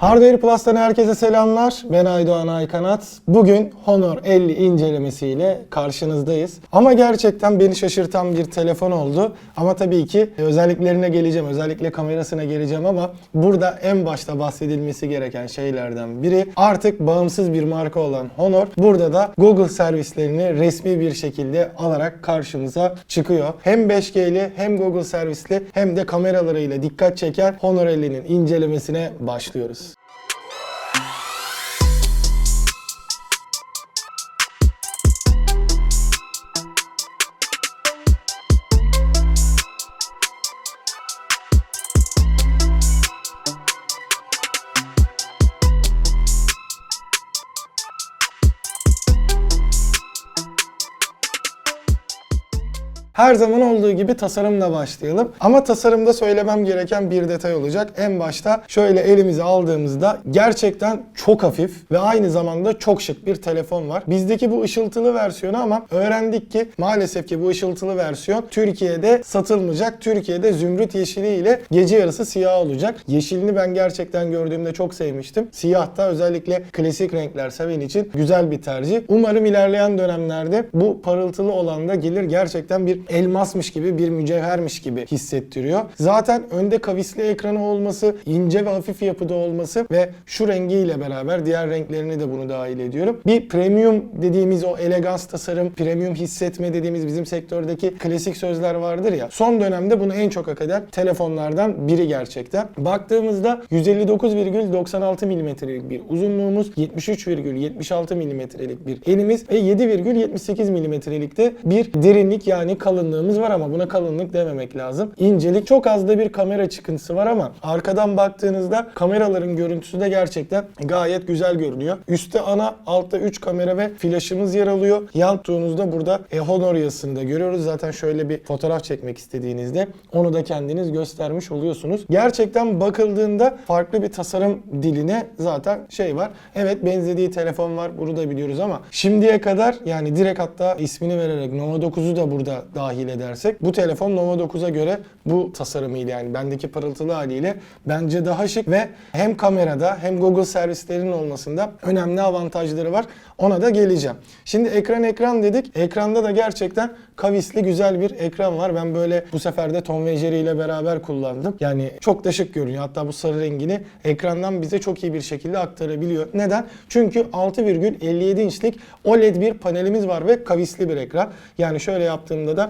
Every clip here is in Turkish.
Hardware Plus'tan herkese selamlar. Ben Aydoğan Aykanat. Bugün Honor 50 incelemesiyle karşınızdayız. Ama gerçekten beni şaşırtan bir telefon oldu. Ama tabii ki özelliklerine geleceğim. Özellikle kamerasına geleceğim ama burada en başta bahsedilmesi gereken şeylerden biri artık bağımsız bir marka olan Honor burada da Google servislerini resmi bir şekilde alarak karşımıza çıkıyor. Hem 5G'li hem Google servisli hem de kameralarıyla dikkat çeken Honor 50'nin incelemesine başlıyoruz. Her zaman olduğu gibi tasarımla başlayalım. Ama tasarımda söylemem gereken bir detay olacak. En başta şöyle elimize aldığımızda gerçekten çok hafif ve aynı zamanda çok şık bir telefon var. Bizdeki bu ışıltılı versiyonu ama öğrendik ki maalesef ki bu ışıltılı versiyon Türkiye'de satılmayacak. Türkiye'de zümrüt yeşili ile gece yarısı siyah olacak. Yeşilini ben gerçekten gördüğümde çok sevmiştim. Siyah da özellikle klasik renkler seven için güzel bir tercih. Umarım ilerleyen dönemlerde bu parıltılı olan da gelir. Gerçekten bir elmasmış gibi, bir mücevhermiş gibi hissettiriyor. Zaten önde kavisli ekranı olması, ince ve hafif yapıda olması ve şu rengiyle beraber diğer renklerini de bunu dahil ediyorum. Bir premium dediğimiz o elegans tasarım, premium hissetme dediğimiz bizim sektördeki klasik sözler vardır ya. Son dönemde bunu en çok hak eden telefonlardan biri gerçekten. Baktığımızda 159,96 milimetrelik bir uzunluğumuz, 73,76 milimetrelik bir enimiz ve 7,78 milimetrelik de bir derinlik yani kalınlığımız var ama buna kalınlık dememek lazım. İncelik çok az da bir kamera çıkıntısı var ama arkadan baktığınızda kameraların görüntüsü de gerçekten gayet güzel görünüyor. Üstte ana, altta 3 kamera ve flaşımız yer alıyor. Yan tuttuğunuzda burada e, Honor yazısını da görüyoruz. Zaten şöyle bir fotoğraf çekmek istediğinizde onu da kendiniz göstermiş oluyorsunuz. Gerçekten bakıldığında farklı bir tasarım diline zaten şey var. Evet benzediği telefon var bunu da biliyoruz ama şimdiye kadar yani direkt hatta ismini vererek Nova 9'u da burada dahil edersek bu telefon Nova 9'a göre bu tasarımıyla yani bendeki parıltılı haliyle bence daha şık ve hem kamerada hem Google servislerinin olmasında önemli avantajları var. Ona da geleceğim. Şimdi ekran ekran dedik. Ekranda da gerçekten kavisli güzel bir ekran var. Ben böyle bu sefer de Tom ve ile beraber kullandım. Yani çok da şık görünüyor. Hatta bu sarı rengini ekrandan bize çok iyi bir şekilde aktarabiliyor. Neden? Çünkü 6,57 inçlik OLED bir panelimiz var ve kavisli bir ekran. Yani şöyle yaptığımda da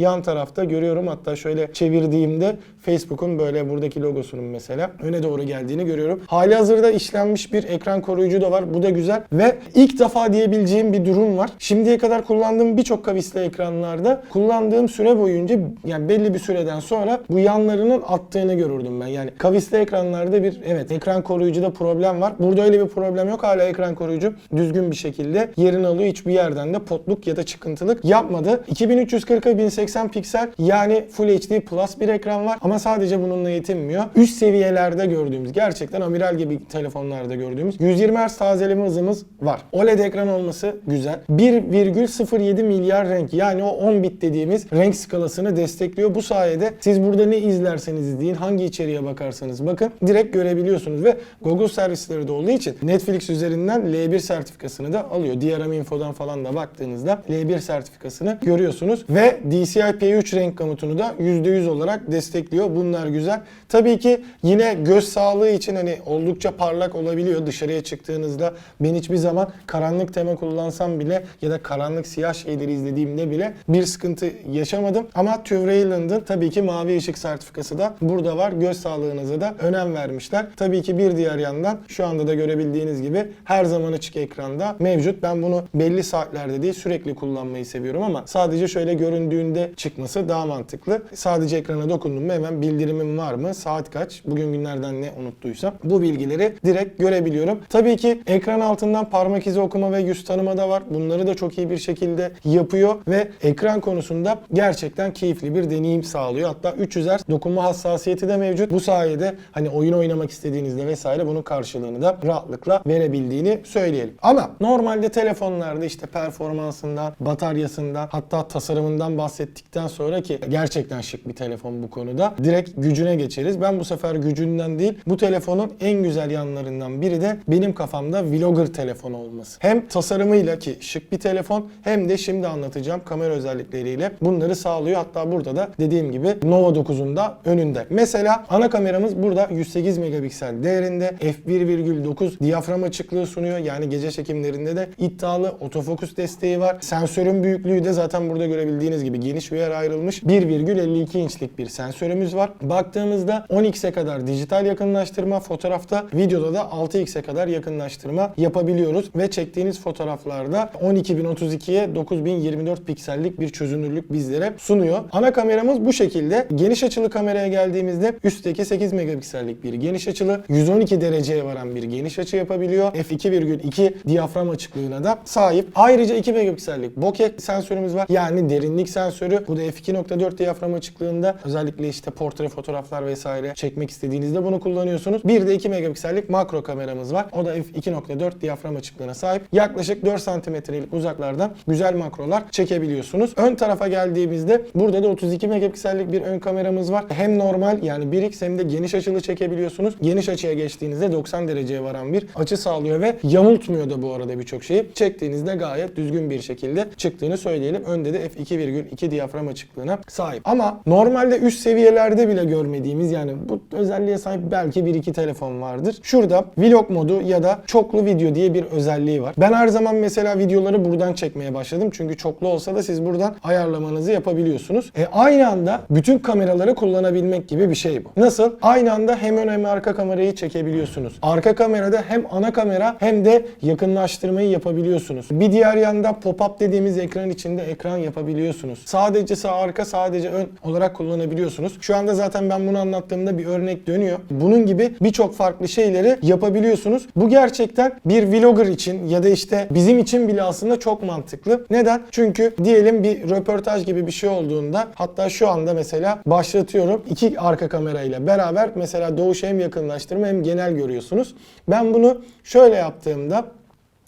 yan tarafta görüyorum. Hatta şöyle çevirdiğimde Facebook'un böyle buradaki logosunun mesela öne doğru geldiğini görüyorum. Hali hazırda işlenmiş bir ekran koruyucu da var. Bu da güzel. Ve ilk defa diyebileceğim bir durum var. Şimdiye kadar kullandığım birçok kavisli ekranlarda kullandığım süre boyunca yani belli bir süreden sonra bu yanlarının attığını görürdüm ben. Yani kavisli ekranlarda bir evet ekran koruyucuda problem var. Burada öyle bir problem yok. Hala ekran koruyucu düzgün bir şekilde yerini alıyor. Hiçbir yerden de potluk ya da çıkıntılık yapmadı. 2340'a 1080 piksel yani Full HD Plus bir ekran var ama sadece bununla yetinmiyor. Üst seviyelerde gördüğümüz gerçekten amiral gibi telefonlarda gördüğümüz 120 Hz tazeleme hızımız var. OLED ekran olması güzel. 1,07 milyar renk yani o 10 bit dediğimiz renk skalasını destekliyor. Bu sayede siz burada ne izlerseniz izleyin, hangi içeriğe bakarsanız bakın direkt görebiliyorsunuz ve Google servisleri de olduğu için Netflix üzerinden L1 sertifikasını da alıyor. DRM Info'dan falan da baktığınızda L1 sertifikasını görüyorsunuz ve DCI P3 renk gamutunu da %100 olarak destekliyor. Bunlar güzel. Tabii ki yine göz sağlığı için hani oldukça parlak olabiliyor. Dışarıya çıktığınızda ben hiçbir zaman karanlık tema kullansam bile ya da karanlık siyah şeyleri izlediğimde bile bir sıkıntı yaşamadım. Ama TÜV Rayland'ın tabii ki mavi ışık sertifikası da burada var. Göz sağlığınıza da önem vermişler. Tabii ki bir diğer yandan şu anda da görebildiğiniz gibi her zaman açık ekranda mevcut. Ben bunu belli saatlerde değil sürekli kullanmayı seviyorum ama sadece şöyle göründüğünde çıkması daha mantıklı. Sadece ekrana dokundum mu hemen bildirimim var mı? Saat kaç? Bugün günlerden ne unuttuysam bu bilgileri direkt görebiliyorum. Tabii ki ekran altından parmak izi okuma ve yüz tanıma da var. Bunları da çok iyi bir şekilde yapıyor ve ekran konusunda gerçekten keyifli bir deneyim sağlıyor. Hatta 300 Hz dokunma hassasiyeti de mevcut. Bu sayede hani oyun oynamak istediğinizde vesaire bunun karşılığını da rahatlıkla verebildiğini söyleyelim. Ama normalde telefonlarda işte performansından, bataryasından hatta tasarımından bahsettiğimiz ettikten sonra ki gerçekten şık bir telefon bu konuda. Direkt gücüne geçeriz. Ben bu sefer gücünden değil bu telefonun en güzel yanlarından biri de benim kafamda vlogger telefonu olması. Hem tasarımıyla ki şık bir telefon hem de şimdi anlatacağım kamera özellikleriyle bunları sağlıyor. Hatta burada da dediğim gibi Nova 9'un da önünde. Mesela ana kameramız burada 108 megapiksel değerinde f1,9 diyafram açıklığı sunuyor. Yani gece çekimlerinde de iddialı otofokus desteği var. Sensörün büyüklüğü de zaten burada görebildiğiniz gibi geniş bir yer ayrılmış. 1,52 inçlik bir sensörümüz var. Baktığımızda 10x'e kadar dijital yakınlaştırma, fotoğrafta, videoda da 6x'e kadar yakınlaştırma yapabiliyoruz ve çektiğiniz fotoğraflarda 12032'ye 9024 piksellik bir çözünürlük bizlere sunuyor. Ana kameramız bu şekilde. Geniş açılı kameraya geldiğimizde üstteki 8 megapiksellik bir geniş açılı, 112 dereceye varan bir geniş açı yapabiliyor. f2,2 diyafram açıklığına da sahip. Ayrıca 2 megapiksellik bokeh sensörümüz var. Yani derinlik sensörü. Bu da f2.4 diyafram açıklığında özellikle işte portre fotoğraflar vesaire çekmek istediğinizde bunu kullanıyorsunuz. Bir de 2 megapiksellik makro kameramız var. O da f2.4 diyafram açıklığına sahip. Yaklaşık 4 santimetrelik uzaklardan güzel makrolar çekebiliyorsunuz. Ön tarafa geldiğimizde burada da 32 megapiksellik bir ön kameramız var. Hem normal yani 1x hem de geniş açılı çekebiliyorsunuz. Geniş açıya geçtiğinizde 90 dereceye varan bir açı sağlıyor ve yamultmuyor da bu arada birçok şeyi. Çektiğinizde gayet düzgün bir şekilde çıktığını söyleyelim. Önde de f2,2 diyafram açıklığına sahip. Ama normalde üst seviyelerde bile görmediğimiz yani bu özelliğe sahip belki bir iki telefon vardır. Şurada vlog modu ya da çoklu video diye bir özelliği var. Ben her zaman mesela videoları buradan çekmeye başladım. Çünkü çoklu olsa da siz buradan ayarlamanızı yapabiliyorsunuz. E, aynı anda bütün kameraları kullanabilmek gibi bir şey bu. Nasıl? Aynı anda hem ön hem arka kamerayı çekebiliyorsunuz. Arka kamerada hem ana kamera hem de yakınlaştırmayı yapabiliyorsunuz. Bir diğer yanda pop-up dediğimiz ekran içinde ekran yapabiliyorsunuz. Sadece sağ arka sadece ön olarak kullanabiliyorsunuz. Şu anda zaten ben bunu anlattığımda bir örnek dönüyor. Bunun gibi birçok farklı şeyleri yapabiliyorsunuz. Bu gerçekten bir vlogger için ya da işte bizim için bile aslında çok mantıklı. Neden? Çünkü diyelim bir röportaj gibi bir şey olduğunda hatta şu anda mesela başlatıyorum. iki arka kamerayla beraber mesela doğuş hem yakınlaştırma hem genel görüyorsunuz. Ben bunu şöyle yaptığımda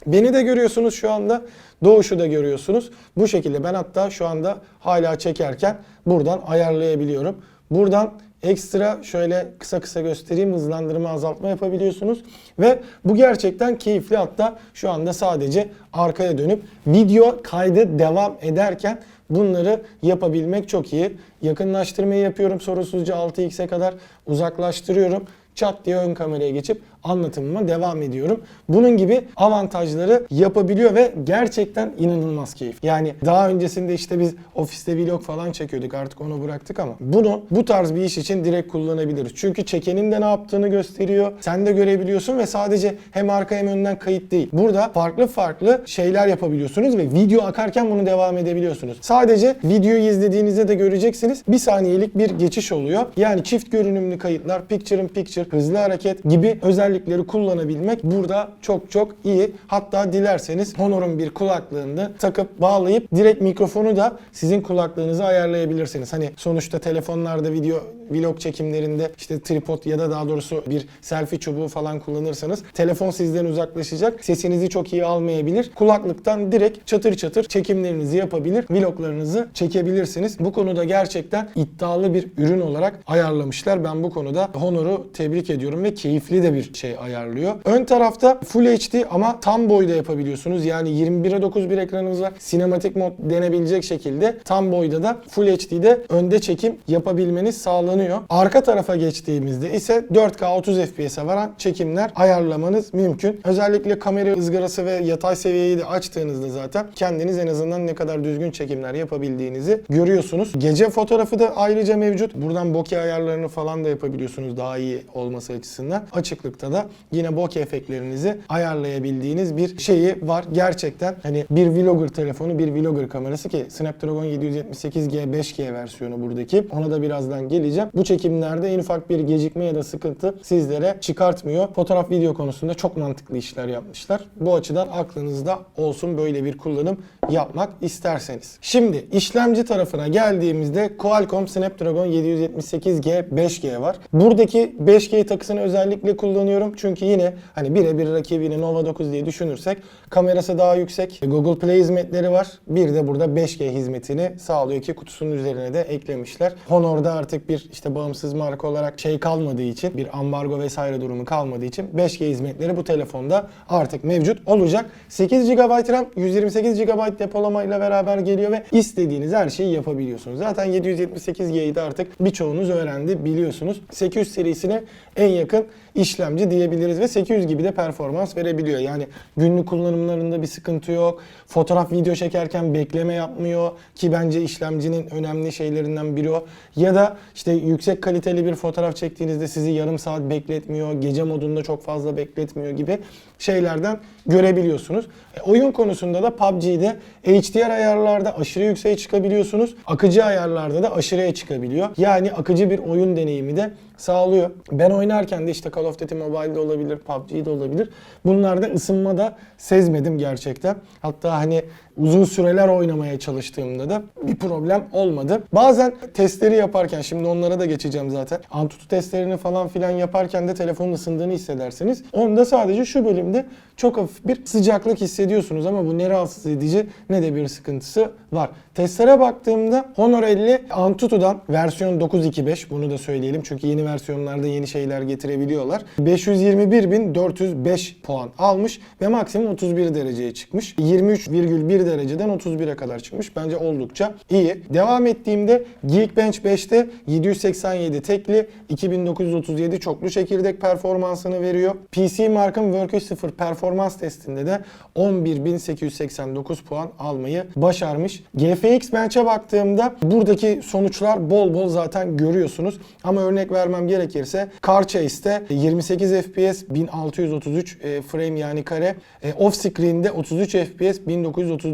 Beni de görüyorsunuz şu anda. Doğuşu da görüyorsunuz. Bu şekilde ben hatta şu anda hala çekerken buradan ayarlayabiliyorum. Buradan ekstra şöyle kısa kısa göstereyim hızlandırma azaltma yapabiliyorsunuz. Ve bu gerçekten keyifli hatta şu anda sadece arkaya dönüp video kaydı devam ederken bunları yapabilmek çok iyi. Yakınlaştırmayı yapıyorum sorunsuzca 6x'e kadar uzaklaştırıyorum çat diye ön kameraya geçip anlatımıma devam ediyorum. Bunun gibi avantajları yapabiliyor ve gerçekten inanılmaz keyif. Yani daha öncesinde işte biz ofiste vlog falan çekiyorduk artık onu bıraktık ama bunu bu tarz bir iş için direkt kullanabiliriz. Çünkü çekenin de ne yaptığını gösteriyor. Sen de görebiliyorsun ve sadece hem arka hem önden kayıt değil. Burada farklı farklı şeyler yapabiliyorsunuz ve video akarken bunu devam edebiliyorsunuz. Sadece videoyu izlediğinizde de göreceksiniz. Bir saniyelik bir geçiş oluyor. Yani çift görünümlü kayıtlar, picture in picture, hızlı hareket gibi özellikleri kullanabilmek burada çok çok iyi. Hatta dilerseniz Honor'un bir kulaklığını takıp bağlayıp direkt mikrofonu da sizin kulaklığınıza ayarlayabilirsiniz. Hani sonuçta telefonlarda video vlog çekimlerinde işte tripod ya da daha doğrusu bir selfie çubuğu falan kullanırsanız telefon sizden uzaklaşacak. Sesinizi çok iyi almayabilir. Kulaklıktan direkt çatır çatır çekimlerinizi yapabilir. Vloglarınızı çekebilirsiniz. Bu konuda gerçekten iddialı bir ürün olarak ayarlamışlar. Ben bu konuda Honor'u tebrik ediyorum ve keyifli de bir şey ayarlıyor. Ön tarafta Full HD ama tam boyda yapabiliyorsunuz. Yani 21'e 9 bir ekranımız var. Sinematik mod denebilecek şekilde tam boyda da Full HD'de önde çekim yapabilmeniz sağlanıyor. Arka tarafa geçtiğimizde ise 4K 30 FPS'e varan çekimler ayarlamanız mümkün. Özellikle kamera ızgarası ve yatay seviyeyi de açtığınızda zaten kendiniz en azından ne kadar düzgün çekimler yapabildiğinizi görüyorsunuz. Gece fotoğrafı da ayrıca mevcut. Buradan bokeh ayarlarını falan da yapabiliyorsunuz daha iyi olması açısından. Açıklıkta da yine bokeh efektlerinizi ayarlayabildiğiniz bir şeyi var. Gerçekten hani bir vlogger telefonu, bir vlogger kamerası ki Snapdragon 778G 5G versiyonu buradaki. Ona da birazdan geleceğim. Bu çekimlerde en ufak bir gecikme ya da sıkıntı sizlere çıkartmıyor. Fotoğraf video konusunda çok mantıklı işler yapmışlar. Bu açıdan aklınızda olsun böyle bir kullanım yapmak isterseniz. Şimdi işlemci tarafına geldiğimizde Qualcomm Snapdragon 778G 5G var. Buradaki 5G 5G takısını özellikle kullanıyorum. Çünkü yine hani birebir rakibini Nova 9 diye düşünürsek kamerası daha yüksek. Google Play hizmetleri var. Bir de burada 5G hizmetini sağlıyor ki kutusunun üzerine de eklemişler. Honor'da artık bir işte bağımsız marka olarak şey kalmadığı için bir ambargo vesaire durumu kalmadığı için 5G hizmetleri bu telefonda artık mevcut olacak. 8 GB RAM, 128 GB depolamayla beraber geliyor ve istediğiniz her şeyi yapabiliyorsunuz. Zaten 778G'yi de artık birçoğunuz öğrendi biliyorsunuz. 800 serisine en yakın işlemci diyebiliriz ve 800 gibi de performans verebiliyor. Yani günlük kullanımlarında bir sıkıntı yok. Fotoğraf video çekerken bekleme yapmıyor ki bence işlemcinin önemli şeylerinden biri o. Ya da işte yüksek kaliteli bir fotoğraf çektiğinizde sizi yarım saat bekletmiyor, gece modunda çok fazla bekletmiyor gibi şeylerden görebiliyorsunuz. E, oyun konusunda da PUBG'de HDR ayarlarda aşırı yükseğe çıkabiliyorsunuz. Akıcı ayarlarda da aşırıya çıkabiliyor. Yani akıcı bir oyun deneyimi de sağlıyor. Ben oynarken de işte Call of Duty Mobile'de olabilir, PUBG'de olabilir. Bunlarda ısınma da sezmedim gerçekten. Hatta hani uzun süreler oynamaya çalıştığımda da bir problem olmadı. Bazen testleri yaparken, şimdi onlara da geçeceğim zaten. Antutu testlerini falan filan yaparken de telefonun ısındığını hissedersiniz. Onda sadece şu bölümde çok hafif bir sıcaklık hissediyorsunuz ama bu ne rahatsız edici ne de bir sıkıntısı var. Testlere baktığımda Honor 50 Antutu'dan versiyon 925 bunu da söyleyelim çünkü yeni versiyonlarda yeni şeyler getirebiliyorlar. 521.405 puan almış ve maksimum 31 dereceye çıkmış. 23,1 dereceden 31'e kadar çıkmış. Bence oldukça iyi. Devam ettiğimde Geekbench 5'te 787 tekli 2937 çoklu çekirdek performansını veriyor. PC Mark'ın Work 0 performans testinde de 11.889 puan almayı başarmış. GFX Bench'e baktığımda buradaki sonuçlar bol bol zaten görüyorsunuz. Ama örnek vermem gerekirse Car Chase'te 28 FPS 1633 e, frame yani kare. E, off screen'de 33 FPS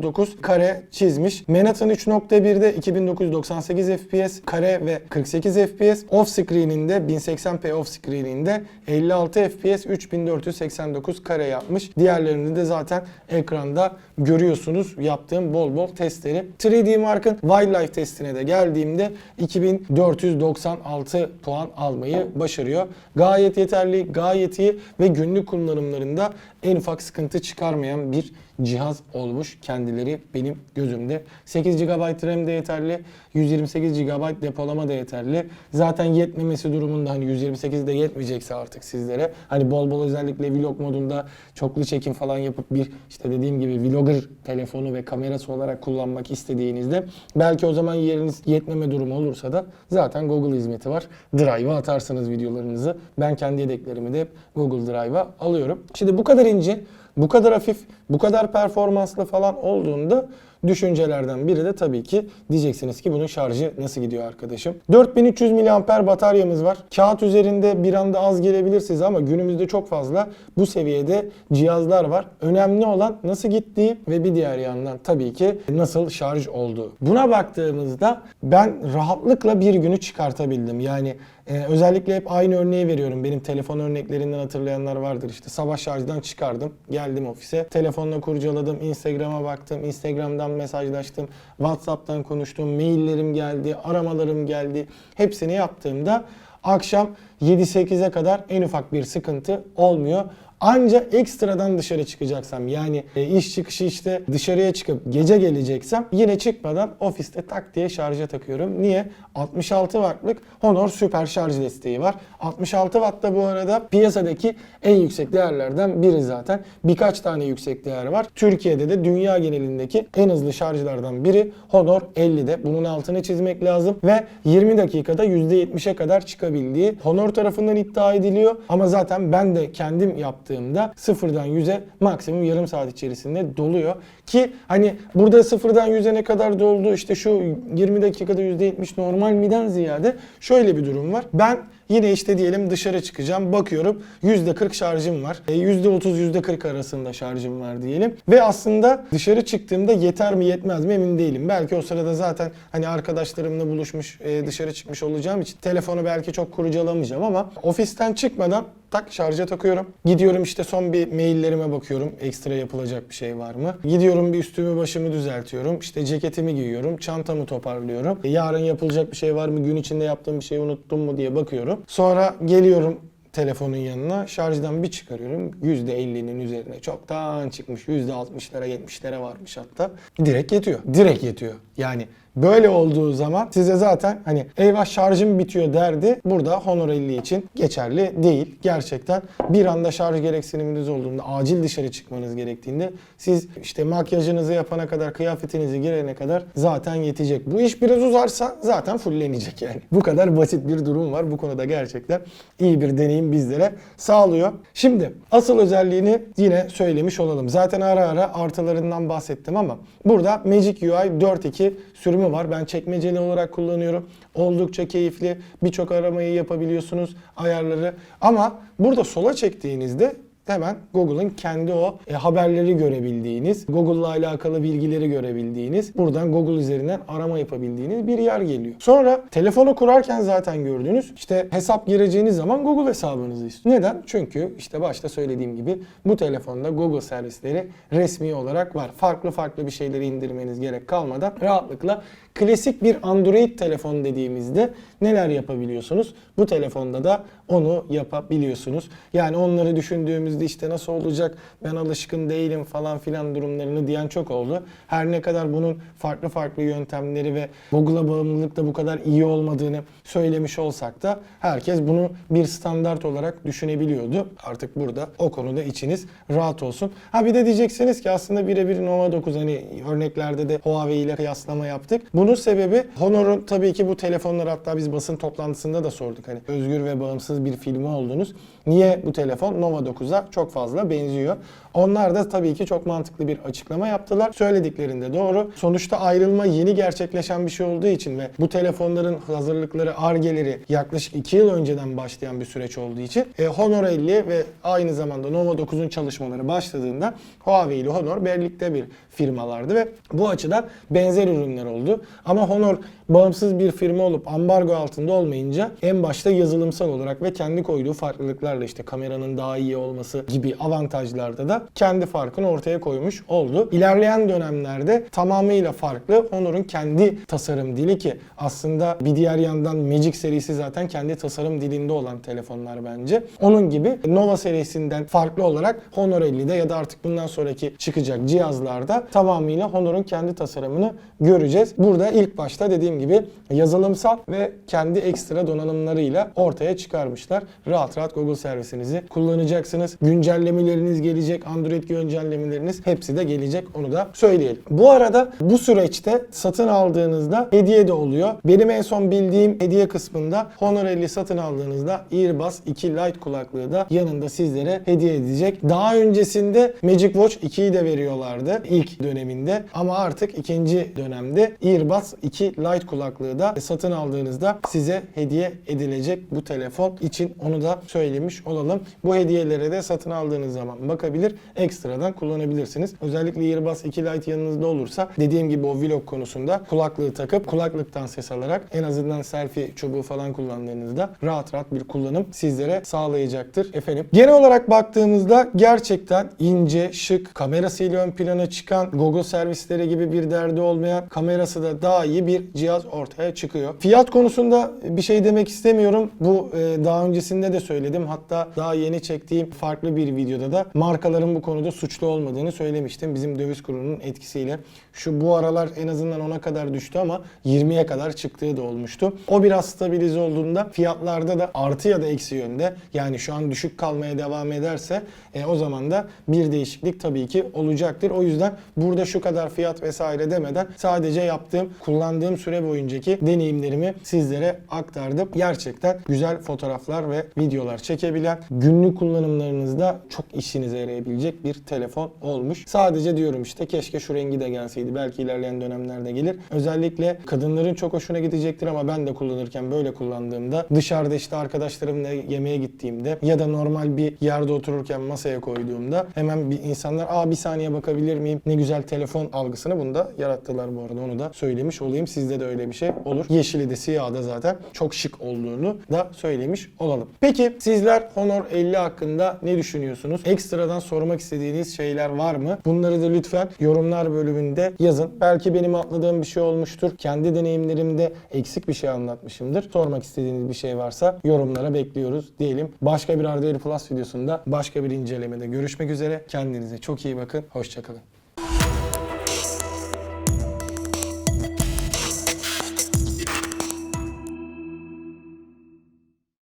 1939 kare çizmiş. Manhattan 3.1'de 2998 FPS kare ve 48 FPS. Off screen'inde 1080p off screen'inde 56 FPS 3489 kare yapmış. Diğerlerini de zaten ekranda görüyorsunuz yaptığım bol bol testleri. 3D Mark'ın Wildlife testine de geldiğimde 2496 puan almayı başarıyor. Gayet yeterli, gayet iyi ve günlük kullanımlarında en ufak sıkıntı çıkarmayan bir cihaz olmuş kendileri benim gözümde. 8 GB RAM de yeterli, 128 GB depolama da yeterli. Zaten yetmemesi durumunda hani 128 de yetmeyecekse artık sizlere hani bol bol özellikle vlog modunda çoklu çekim falan yapıp bir işte dediğim gibi vlogger telefonu ve kamerası olarak kullanmak istediğinizde belki o zaman yeriniz yetmeme durumu olursa da zaten Google hizmeti var. Drive'a atarsınız videolarınızı. Ben kendi yedeklerimi de Google Drive'a alıyorum. Şimdi bu kadar ince, bu kadar hafif, bu kadar performanslı falan olduğunda düşüncelerden biri de tabii ki diyeceksiniz ki bunun şarjı nasıl gidiyor arkadaşım? 4300 mAh bataryamız var. Kağıt üzerinde bir anda az gelebilir size ama günümüzde çok fazla bu seviyede cihazlar var. Önemli olan nasıl gittiği ve bir diğer yandan tabii ki nasıl şarj olduğu. Buna baktığımızda ben rahatlıkla bir günü çıkartabildim. Yani ee, özellikle hep aynı örneği veriyorum. Benim telefon örneklerinden hatırlayanlar vardır. İşte sabah şarjdan çıkardım. Geldim ofise. Telefonla kurcaladım. Instagram'a baktım. Instagram'dan mesajlaştım. Whatsapp'tan konuştum. Maillerim geldi. Aramalarım geldi. Hepsini yaptığımda akşam 7-8'e kadar en ufak bir sıkıntı olmuyor. Ancak ekstradan dışarı çıkacaksam yani e, iş çıkışı işte dışarıya çıkıp gece geleceksem yine çıkmadan ofiste tak diye şarja takıyorum. Niye? 66 wattlık Honor süper şarj desteği var. 66 watt da bu arada piyasadaki en yüksek değerlerden biri zaten. Birkaç tane yüksek değer var. Türkiye'de de dünya genelindeki en hızlı şarjlardan biri Honor 50'de. Bunun altını çizmek lazım ve 20 dakikada %70'e kadar çıkabildiği Honor tarafından iddia ediliyor. Ama zaten ben de kendim yaptığımda sıfırdan 100'e maksimum yarım saat içerisinde doluyor. Ki hani burada sıfırdan 100'e ne kadar doldu işte şu 20 dakikada %70 normal miden ziyade şöyle bir durum var. Ben Yine işte diyelim dışarı çıkacağım. Bakıyorum %40 şarjım var. E, %30 %40 arasında şarjım var diyelim. Ve aslında dışarı çıktığımda yeter mi yetmez mi emin değilim. Belki o sırada zaten hani arkadaşlarımla buluşmuş e, dışarı çıkmış olacağım için telefonu belki çok kurcalamayacağım ama ofisten çıkmadan tak şarja takıyorum. Gidiyorum işte son bir maillerime bakıyorum. Ekstra yapılacak bir şey var mı? Gidiyorum bir üstümü başımı düzeltiyorum. İşte ceketimi giyiyorum. Çantamı toparlıyorum. E, yarın yapılacak bir şey var mı? Gün içinde yaptığım bir şeyi unuttum mu diye bakıyorum. Sonra geliyorum telefonun yanına. Şarjdan bir çıkarıyorum. %50'nin üzerine çoktan çıkmış. %60'lara 70'lere varmış hatta. Direkt yetiyor. Direkt yetiyor. Yani Böyle olduğu zaman size zaten hani eyvah şarjım bitiyor derdi burada Honor 50 için geçerli değil. Gerçekten bir anda şarj gereksiniminiz olduğunda acil dışarı çıkmanız gerektiğinde siz işte makyajınızı yapana kadar kıyafetinizi girene kadar zaten yetecek. Bu iş biraz uzarsa zaten fullenecek yani. Bu kadar basit bir durum var. Bu konuda gerçekten iyi bir deneyim bizlere sağlıyor. Şimdi asıl özelliğini yine söylemiş olalım. Zaten ara ara artılarından bahsettim ama burada Magic UI 4.2 sürümü var. Ben çekmeceli olarak kullanıyorum. Oldukça keyifli. Birçok aramayı yapabiliyorsunuz, ayarları. Ama burada sola çektiğinizde hemen Google'ın kendi o e, haberleri görebildiğiniz, Google'la alakalı bilgileri görebildiğiniz, buradan Google üzerinden arama yapabildiğiniz bir yer geliyor. Sonra telefonu kurarken zaten gördüğünüz işte hesap gireceğiniz zaman Google hesabınızı istiyor. Neden? Çünkü işte başta söylediğim gibi bu telefonda Google servisleri resmi olarak var. Farklı farklı bir şeyleri indirmeniz gerek kalmadan rahatlıkla klasik bir Android telefon dediğimizde neler yapabiliyorsunuz? Bu telefonda da onu yapabiliyorsunuz. Yani onları düşündüğümüzde işte nasıl olacak ben alışkın değilim falan filan durumlarını diyen çok oldu. Her ne kadar bunun farklı farklı yöntemleri ve Google'a bağımlılıkta bu kadar iyi olmadığını söylemiş olsak da herkes bunu bir standart olarak düşünebiliyordu. Artık burada o konuda içiniz rahat olsun. Ha bir de diyeceksiniz ki aslında birebir Nova 9 hani örneklerde de Huawei ile kıyaslama yaptık. Bunun sebebi Honor'un tabii ki bu telefonları hatta biz basın toplantısında da sorduk. Hani özgür ve bağımsız bir filmi oldunuz. Niye bu telefon Nova 9'a çok fazla benziyor? Onlar da tabii ki çok mantıklı bir açıklama yaptılar. Söylediklerinde doğru. Sonuçta ayrılma yeni gerçekleşen bir şey olduğu için ve bu telefonların hazırlıkları, argeleri yaklaşık 2 yıl önceden başlayan bir süreç olduğu için e, Honor 50 ve aynı zamanda Nova 9'un çalışmaları başladığında Huawei ile Honor birlikte bir firmalardı ve bu açıdan benzer ürünler oldu. Ama Honor bağımsız bir firma olup ambargo altında olmayınca en başta yazılımsal olarak ve kendi koyduğu farklılıklarla işte kameranın daha iyi olması gibi avantajlarda da kendi farkını ortaya koymuş oldu. İlerleyen dönemlerde tamamıyla farklı Honor'un kendi tasarım dili ki aslında bir diğer yandan Magic serisi zaten kendi tasarım dilinde olan telefonlar bence. Onun gibi Nova serisinden farklı olarak Honor 50'de ya da artık bundan sonraki çıkacak cihazlarda tamamıyla Honor'un kendi tasarımını göreceğiz. Burada ilk başta dediğim gibi yazılımsal ve kendi ekstra donanımlarıyla ortaya çıkarmışlar. Rahat rahat Google servisinizi kullanacaksınız. Güncellemeleriniz gelecek, Android güncellemeleriniz hepsi de gelecek onu da söyleyelim. Bu arada bu süreçte satın aldığınızda hediye de oluyor. Benim en son bildiğim hediye kısmında Honor 50 satın aldığınızda Earbuds 2 Lite kulaklığı da yanında sizlere hediye edecek. Daha öncesinde Magic Watch 2'yi de veriyorlardı ilk döneminde ama artık ikinci dönemde Earbuds 2 Lite kulaklığı da satın aldığınızda size hediye edilecek bu telefon için onu da söylemiş olalım. Bu hediyelere de satın aldığınız zaman bakabilir, ekstradan kullanabilirsiniz. Özellikle Earbuds 2 Lite yanınızda olursa dediğim gibi o vlog konusunda kulaklığı takıp kulaklıktan ses alarak en azından selfie çubuğu falan kullandığınızda rahat rahat bir kullanım sizlere sağlayacaktır efendim. Genel olarak baktığımızda gerçekten ince, şık, kamerasıyla ön plana çıkan, Google servisleri gibi bir derdi olmayan, kamerası da daha iyi bir cihaz ortaya çıkıyor. Fiyat konusunda bir şey demek istemiyorum. Bu e, daha öncesinde de söyledim. Hatta daha yeni çektiğim farklı bir videoda da markaların bu konuda suçlu olmadığını söylemiştim. Bizim döviz kurunun etkisiyle. Şu bu aralar en azından 10'a kadar düştü ama 20'ye kadar çıktığı da olmuştu. O biraz stabilize olduğunda fiyatlarda da artı ya da eksi yönde yani şu an düşük kalmaya devam ederse e, o zaman da bir değişiklik tabii ki olacaktır. O yüzden burada şu kadar fiyat vesaire demeden sadece yaptığım, kullandığım süre boyuncaki deneyimlerimi sizlere aktardım. Gerçekten güzel fotoğraflar ve videolar çekebilen, günlük kullanımlarınızda çok işinize yarayabilecek bir telefon olmuş. Sadece diyorum işte keşke şu rengi de gelseydi. Belki ilerleyen dönemlerde gelir. Özellikle kadınların çok hoşuna gidecektir ama ben de kullanırken böyle kullandığımda dışarıda işte arkadaşlarımla yemeğe gittiğimde ya da normal bir yerde otururken masaya koyduğumda hemen bir insanlar aa bir saniye bakabilir miyim? Ne güzel telefon algısını bunda yarattılar bu arada onu da söylemiş olayım. Sizde de öyle bir şey olur. Yeşili de siyahı da zaten çok şık olduğunu da söylemiş olalım. Peki sizler Honor 50 hakkında ne düşünüyorsunuz? Ekstradan sormak istediğiniz şeyler var mı? Bunları da lütfen yorumlar bölümünde yazın. Belki benim atladığım bir şey olmuştur. Kendi deneyimlerimde eksik bir şey anlatmışımdır. Sormak istediğiniz bir şey varsa yorumlara bekliyoruz diyelim. Başka bir RDR Plus videosunda başka bir incelemede görüşmek üzere. Kendinize çok iyi bakın. Hoşçakalın.